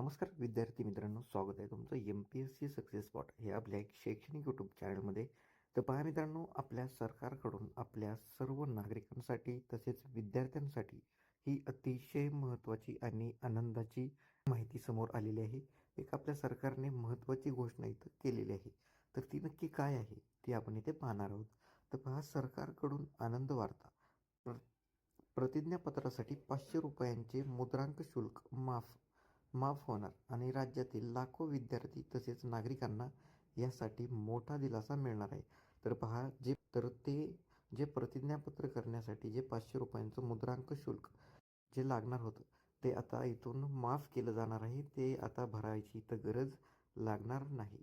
नमस्कार विद्यार्थी मित्रांनो स्वागत आहे तुमचं M P S C success spot हे आपल्या एक शैक्षणिक यूट्यूब चॅनलमध्ये तर पहा मित्रांनो आपल्या सरकारकडून आपल्या सर्व नागरिकांसाठी तसेच विद्यार्थ्यांसाठी ही अतिशय महत्त्वाची आणि आनंदाची माहिती समोर आलेली आहे. एक आपल्या सरकारने महत्त्वाची घोषणा इथं केलेली आहे. तर ती नक्की काय आहे ती आपण इथे पाहणार आहोत. तर पहा सरकारकडून आनंद वार्ता. प्र प्रतिज्ञापत्रासाठी पाचशे रुपयांचे मुद्रांक शुल्क माफ माफ होणार. आणि राज्यातील लाखो विद्यार्थी तसेच नागरिकांना यासाठी मोठा दिलासा मिळणार आहे. तर पहा जे तर ते जे प्रतिज्ञापत्र करण्यासाठी जे पाचशे रुपयांचं मुद्रांक शुल्क जे लागणार होतं ते आता इथून माफ केलं जाणार आहे. ते आता भरायची तर गरज लागणार नाही.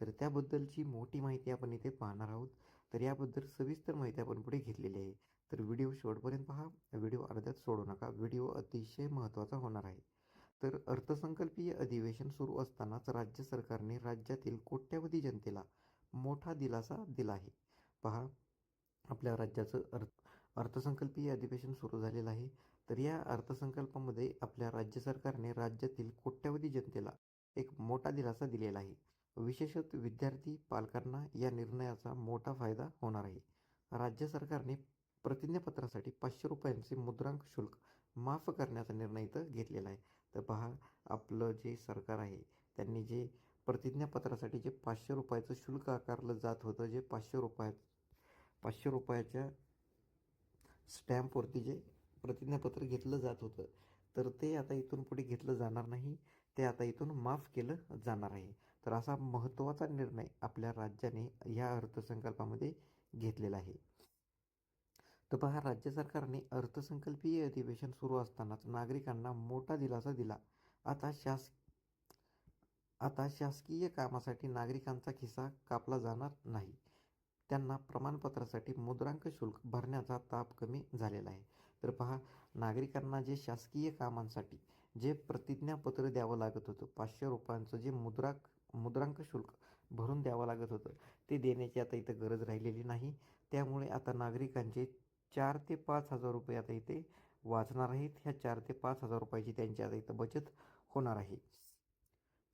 तर त्याबद्दलची मोठी माहिती आपण इथे पाहणार आहोत. तर याबद्दल सविस्तर माहिती आपण पुढे घेतलेली आहे. तर व्हिडिओ शेवटपर्यंत पहा. व्हिडिओ अर्ध्यात सोडू नका. व्हिडिओ अतिशय महत्त्वाचा होणार आहे. तर अर्थसंकल्पीय अधिवेशन सुरू असतानाच राज्य सरकारने राज्यातील कोट्यवधी जनतेला मोठा दिलासा दिला आहे. पहा आपल्या राज्याचं अर्थ अर्थसंकल्पीय अधिवेशन सुरू झालेलं आहे. तर या अर्थसंकल्पामध्ये आपल्या राज्य सरकारने राज्यातील कोट्यवधी जनतेला एक मोठा दिलासा दिलेला आहे. विशेषत विद्यार्थी पालकांना या निर्णयाचा मोठा फायदा होणार आहे. राज्य सरकारने प्रतिज्ञापत्रासाठी पाचशे रुपयांचे मुद्रांक शुल्क माफ करण्याचा निर्णय इथं घेतलेला आहे. तर पहा आपलं जे सरकार आहे त्यांनी जे प्रतिज्ञापत्रासाठी जे पाचशे रुपयाचं शुल्क आकारलं जात होतं जे पाचशे रुपया पाचशे रुपयाच्या स्टॅम्पवरती जे प्रतिज्ञापत्र घेतलं जात होतं तर ते आता इथून पुढे घेतलं जाणार नाही ते आता इथून माफ केलं जाणार आहे. तर असा महत्त्वाचा निर्णय आपल्या राज्याने ह्या अर्थसंकल्पामध्ये घेतलेला आहे. तर पहा राज्य सरकारने अर्थसंकल्पीय अधिवेशन सुरू असतानाच नागरिकांना मोठा दिलासा दिला. आता शास आता शासकीय कामासाठी नागरिकांचा खिसा कापला जाणार नाही. त्यांना प्रमाणपत्रासाठी मुद्रांक शुल्क भरण्याचा ताप कमी झालेला आहे. तर पहा नागरिकांना जे शासकीय कामांसाठी जे प्रतिज्ञापत्र द्यावं लागत होतं पाचशे रुपयांचं जे मुद्राक मुद्रांक शुल्क भरून द्यावं लागत होतं ते देण्याची आता इथं गरज राहिलेली नाही. त्यामुळे आता नागरिकांचे चार ते पाच हजार रुपये आता इथे वाचणार आहेत. ह्या चार ते पाच हजार रुपयाची त्यांची आता इथं बचत होणार आहे.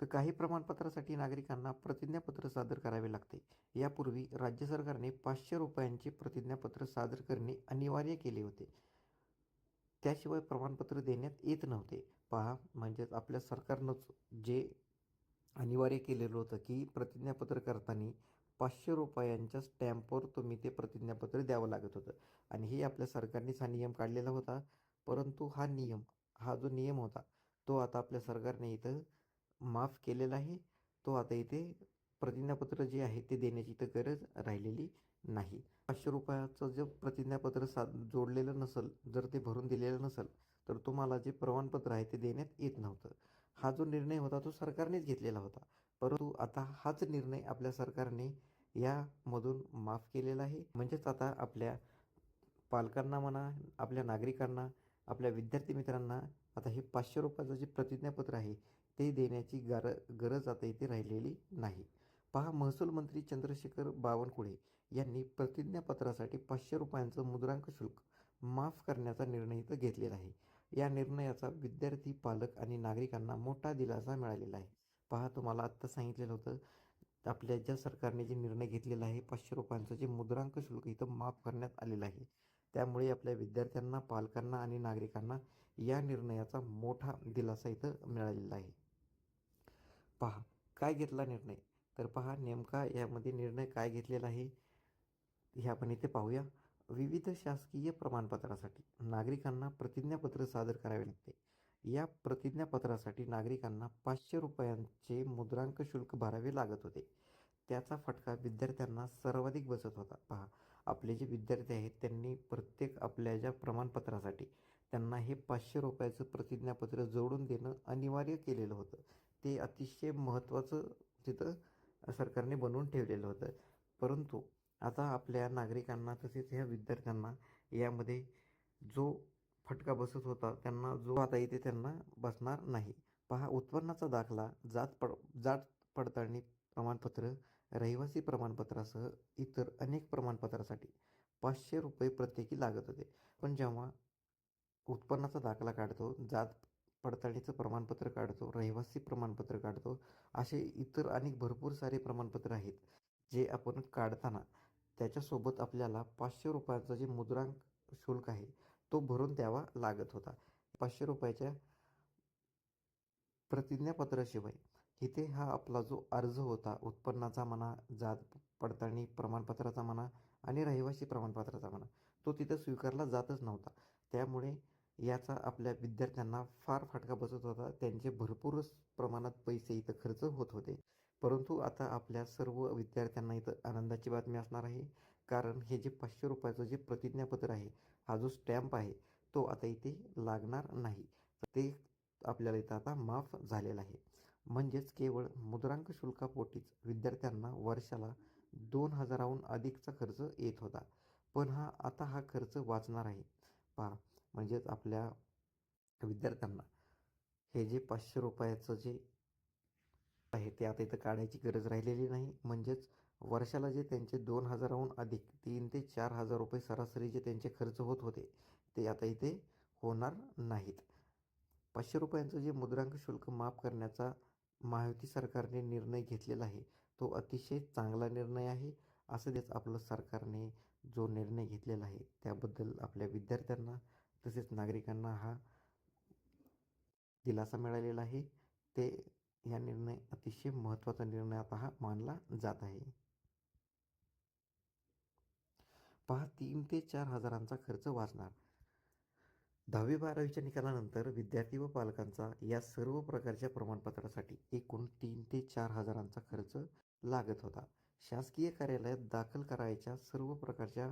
तर काही प्रमाणपत्रासाठी नागरिकांना प्रतिज्ञापत्र सादर करावे लागते. यापूर्वी राज्य सरकारने पाचशे रुपयांचे प्रतिज्ञापत्र सादर करणे अनिवार्य केले होते. त्याशिवाय प्रमाणपत्र देण्यात येत नव्हते. पहा म्हणजेच आपल्या सरकारनंच जे अनिवार्य केलेलं होतं की प्रतिज्ञापत्र करताना पाचशे रुपयांच्या स्टॅम्पवर तुम्ही ते प्रतिज्ञापत्र द्यावं लागत होतं. आणि हे आपल्या सरकारनेच हा नियम काढलेला होता. परंतु हा नियम हा जो नियम होता तो आता आपल्या सरकारने इथं माफ केलेला आहे. तो आता इथे प्रतिज्ञापत्र जे आहे ते देण्याची इथं गरज राहिलेली नाही. पाचशे रुपयाचं जे प्रतिज्ञापत्र सा जोडलेलं नसेल जर ते भरून दिलेलं नसेल तर तुम्हाला जे प्रमाणपत्र आहे ते देण्यात येत नव्हतं. हा जो निर्णय होता तो सरकारनेच घेतलेला होता. परंतु आता हाच निर्णय आपल्या सरकारने यामधून माफ केलेला आहे. म्हणजेच आता आपल्या पालकांना म्हणा आपल्या नागरिकांना आपल्या विद्यार्थी मित्रांना आता हे पाचशे रुपयाचं जे प्रतिज्ञापत्र आहे ते देण्याची गर गरज आता इथे राहिलेली नाही. पहा महसूल मंत्री चंद्रशेखर बावनकुळे यांनी प्रतिज्ञापत्रासाठी पाचशे रुपयांचं मुद्रांक शुल्क माफ करण्याचा निर्णय इथं घेतलेला आहे. या निर्णयाचा विद्यार्थी पालक आणि नागरिकांना मोठा दिलासा मिळालेला आहे. पहा तुम्हाला आत्ता सांगितलेलं होतं आपल्या ज्या सरकारने जे निर्णय घेतलेला आहे पाचशे रुपयांचं जे मुद्रांक शुल्क इथं माफ करण्यात आलेलं आहे. त्यामुळे आपल्या विद्यार्थ्यांना पालकांना आणि नागरिकांना या निर्णयाचा मोठा दिलासा इथं मिळालेला आहे. पहा काय घेतला निर्णय? तर पहा नेमका यामध्ये निर्णय काय घेतलेला आहे हे आपण इथे पाहूया. विविध शासकीय प्रमाणपत्रासाठी नागरिकांना प्रतिज्ञापत्र सादर करावे लागते. या प्रतिज्ञापत्रासाठी नागरिकांना पाचशे रुपयांचे मुद्रांक शुल्क भरावे लागत होते. त्याचा फटका विद्यार्थ्यांना सर्वाधिक बसत होता. पहा आपले जे विद्यार्थी आहेत त्यांनी प्रत्येक आपल्या ज्या प्रमाणपत्रासाठी त्यांना हे पाचशे रुपयाचं प्रतिज्ञापत्र जोडून देणं अनिवार्य केलेलं होतं. ते अतिशय महत्त्वाचं तिथं सरकारने बनवून ठेवलेलं होतं. परंतु आता आपल्या नागरिकांना तसेच ह्या विद्यार्थ्यांना यामध्ये जो फटका बसत होता. त्यांना जो आता येते त्यांना बसणार नाही. पहा उत्पन्नाचा दाखला जात पड जात पडताळणी प्रमाणपत्र रहिवासी प्रमाणपत्रासह इतर अनेक प्रमाणपत्रासाठी पाचशे रुपये प्रत्येकी लागत होते. पण जेव्हा उत्पन्नाचा दाखला काढतो जात पडताळणीचं प्रमाणपत्र काढतो रहिवासी प्रमाणपत्र काढतो असे इतर अनेक भरपूर सारे प्रमाणपत्र आहेत जे आपण काढताना त्याच्यासोबत आपल्याला पाचशे रुपयाचं जे मुद्रांक शुल्क आहे तो भरून द्यावा लागत होता. पाचशे रुपयाच्या प्रतिज्ञापत्राशिवाय. इथे हा आपला जो अर्ज होता उत्पन्नाचा म्हणा जात पडताळणी प्रमाणपत्राचा म्हणा आणि रहिवासी प्रमाणपत्राचा म्हणा तो तिथं स्वीकारला जातच नव्हता. त्यामुळे याचा आपल्या विद्यार्थ्यांना फार फटका बसत होता. त्यांचे भरपूर प्रमाणात पैसे इथं खर्च होत होते. परंतु आता आपल्या सर्व विद्यार्थ्यांना इथं आनंदाची बातमी असणार आहे. कारण हे जे पाचशे रुपयाचं जे प्रतिज्ञापत्र आहे हा जो स्टॅम्प आहे तो आता इथे लागणार नाही. ते आपल्याला इथं आता माफ झालेलं आहे. म्हणजेच केवळ मुद्रांक शुल्कापोटीच विद्यार्थ्यांना वर्षाला दोन हजाराहून अधिकचा खर्च येत होता. पण हा आता हा खर्च वाचणार आहे. पहा म्हणजेच आपल्या विद्यार्थ्यांना हे जे पाचशे रुपयाचं जे आहे ते आता इथं काढायची गरज राहिलेली नाही. म्हणजेच वर्षाला जे त्यांचे दोन हजाराहून अधिक तीन ते चार हजार रुपये सरासरी जे त्यांचे खर्च होत होते ते आता इथे होणार नाहीत. पाचशे रुपयांचं जे मुद्रांक शुल्क माफ करण्याचा महायुती सरकारने निर्णय घेतलेला आहे तो अतिशय चांगला निर्णय आहे असं देच आपलं सरकारने जो निर्णय घेतलेला आहे त्याबद्दल आपल्या विद्यार्थ्यांना तसेच नागरिकांना हा दिलासा मिळालेला आहे. ते या निर्णय अतिशय महत्त्वाचा निर्णय आता हा मानला जात आहे. पहा तीन ते चार हजारांचा खर्च वाचणार. दहावी बारावीच्या निकालानंतर विद्यार्थी व पालकांचा या सर्व प्रकारच्या प्रमाणपत्रासाठी एकूण तीन ते चार हजारांचा खर्च लागत होता. शासकीय कार्यालयात दाखल करायच्या सर्व प्रकारच्या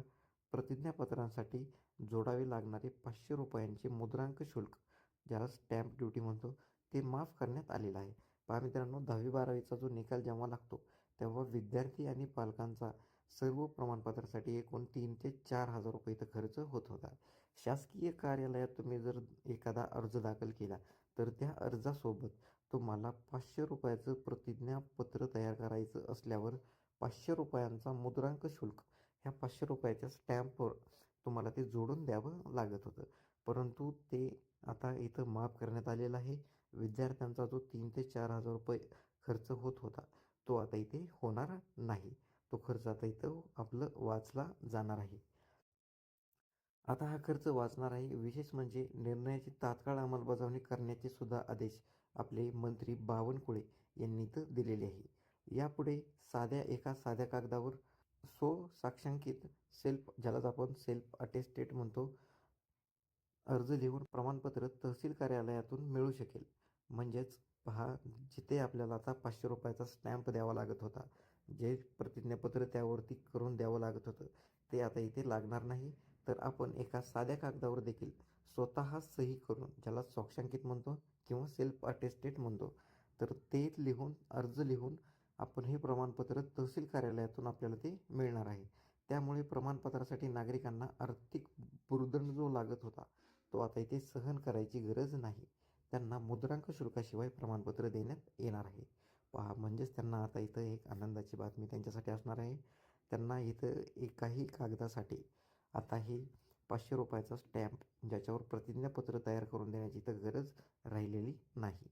प्रतिज्ञापत्रांसाठी जोडावे लागणारे पाचशे रुपयांचे मुद्रांक शुल्क ज्याला स्टॅम्प ड्युटी म्हणतो ते माफ करण्यात आलेलं आहे. पहा मित्रांनो दहावी बारावीचा जो निकाल जेव्हा लागतो तेव्हा विद्यार्थी आणि पालकांचा सर्व प्रमाणपत्रासाठी एकूण तीन ते चार हजार रुपये इथं खर्च होत होता. शासकीय कार्यालयात तुम्ही जर एखादा अर्ज दाखल केला तर त्या अर्जासोबत तुम्हाला पाचशे रुपयाचं प्रतिज्ञापत्र तयार करायचं असल्यावर पाचशे रुपयांचा मुद्रांक शुल्क ह्या पाचशे रुपयाच्या स्टॅम्पवर तुम्हाला ते जोडून द्यावं लागत होतं. परंतु ते आता इथं माफ करण्यात आलेलं आहे. विद्यार्थ्यांचा जो तीन ते चार हजार रुपये खर्च होत होता तो आता इथे होणार नाही. तो खर्च आता इथं आपलं वाचला जाणार आहे. आता हा खर्च वाचणार आहे. विशेष म्हणजे निर्णयाची तात्काळ अंमलबजावणी करण्याचे सुद्धा आदेश आपले मंत्री बावनकुळे यांनी इथं दिलेले आहे. यापुढे साध्या एका साध्या कागदावर सो साक्षांकित सेल्फ ज्यालाच आपण सेल्फ अटेस्टेट म्हणतो अर्ज लिहून प्रमाणपत्र तहसील कार्यालयातून मिळू शकेल. म्हणजेच पहा जिथे आपल्याला आता पाचशे रुपयाचा स्टॅम्प द्यावा लागत होता जे प्रतिज्ञापत्र त्यावरती करून द्यावं लागत होतं ते आता इथे लागणार नाही. तर आपण एका साध्या कागदावर देखील स्वतः सही करून ज्याला साक्षांकित म्हणतो किंवा सेल्फ अटेस्टेड म्हणतो तर ते लिहून अर्ज लिहून आपण हे प्रमाणपत्र तहसील कार्यालयातून आपल्याला ते मिळणार आहे. त्यामुळे प्रमाणपत्रासाठी नागरिकांना आर्थिक बुरदंड जो लागत होता तो आता इथे सहन करायची गरज नाही. त्यांना मुद्रांक शुल्काशिवाय प्रमाणपत्र देण्यात येणार आहे. पहा म्हणजेच त्यांना आता इथं एक आनंदाची बातमी त्यांच्यासाठी असणार आहे. त्यांना इथं एकाही कागदासाठी आता हे पाचशे रुपयाचा स्टॅम्प ज्याच्यावर प्रतिज्ञापत्र तयार करून देण्याची इथं गरज राहिलेली नाही.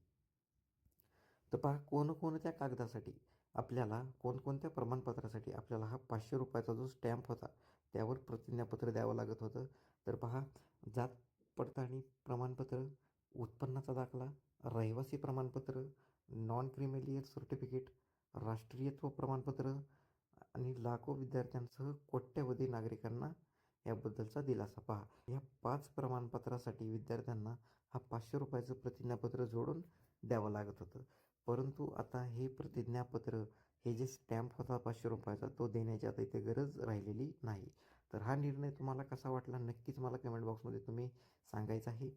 तर पहा कोणकोणत्या कागदासाठी आपल्याला कोणकोणत्या प्रमाणपत्रासाठी आपल्याला हा पाचशे रुपयाचा जो स्टॅम्प होता त्यावर प्रतिज्ञापत्र द्यावं लागत होतं? तर पहा जात पडताळणी प्रमाणपत्र उत्पन्नाचा दाखला रहिवासी प्रमाणपत्र नॉन क्रिमिलियर सर्टिफिकेट राष्ट्रीयत्व प्रमाणपत्र आणि लाखो विद्यार्थ्यांसह कोट्यवधी नागरिकांना याबद्दलचा दिलासा पहा. या पाच प्रमाणपत्रासाठी विद्यार्थ्यांना हा पाचशे रुपयाचं प्रतिज्ञापत्र जोडून द्यावं लागत होतं. परंतु आता हे प्रतिज्ञापत्र हे जे स्टॅम्प होता पाचशे रुपयाचा तो देण्याची आता इथे गरज राहिलेली नाही. तर हा निर्णय तुम्हाला कसा वाटला? नक्कीच मला कमेंट बॉक्समध्ये तुम्ही सांगायचा आहे.